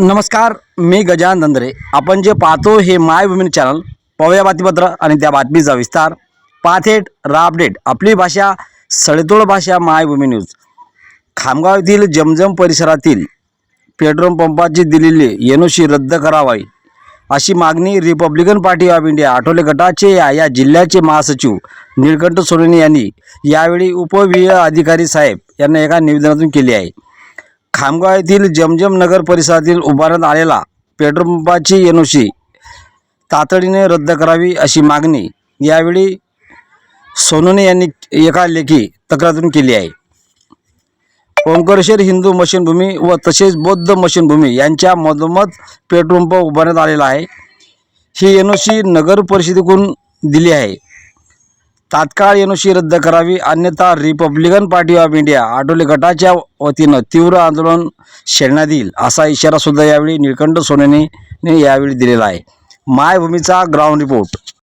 नमस्कार मी गजान धंद्रे. आपण जे पाहतो हे मायभूमी चॅनल पाहूया बातमीपत्र आणि त्या बातमीचा विस्तार. पाथेट रा अपडेट आपली भाषा सडेतोड भाषा मायभूमी न्यूज खामगाव येथील जमजम परिसरातील पेट्रोल पंपाची दिलेली एनओसी रद्द करावी अशी मागणी Republican Party of India Athawale गटाचे या या जिल्ह्याचे महासचिव निळकंठ सोनेनी यांनी यावेळी उपविभागीय अधिकारी साहेब यांना एका निवेदनातून केली आहे. खामगाव येथील जमजम नगर परिसरातील उभारण्यात आलेला पेट्रोल पंपाची एनओसी तातडीने रद्द करावी अशी मागणी यावेळी सोनोने यांनी एका लेखी तक्रारीतून केली आहे. ओंकारेश्वर हिंदू मशीनभूमी व तसेच बौद्ध मशीनभूमी यांच्या मधोमध पेट्रोल पंप उभारण्यात आलेला आहे. ही एनओसी नगर परिषदेकडून दिली आहे. तात्काळ एनओसी रद्द करावी अन्यथा Republican Party of India Athawale गटाच्या वतीनं तीव्र आंदोलन छेडण्यात येईल असा इशारा सुद्धा यावेळी निळकंठ सोनेने यावेळी दिलेला आहे. मायभूमीचा ग्राउंड रिपोर्ट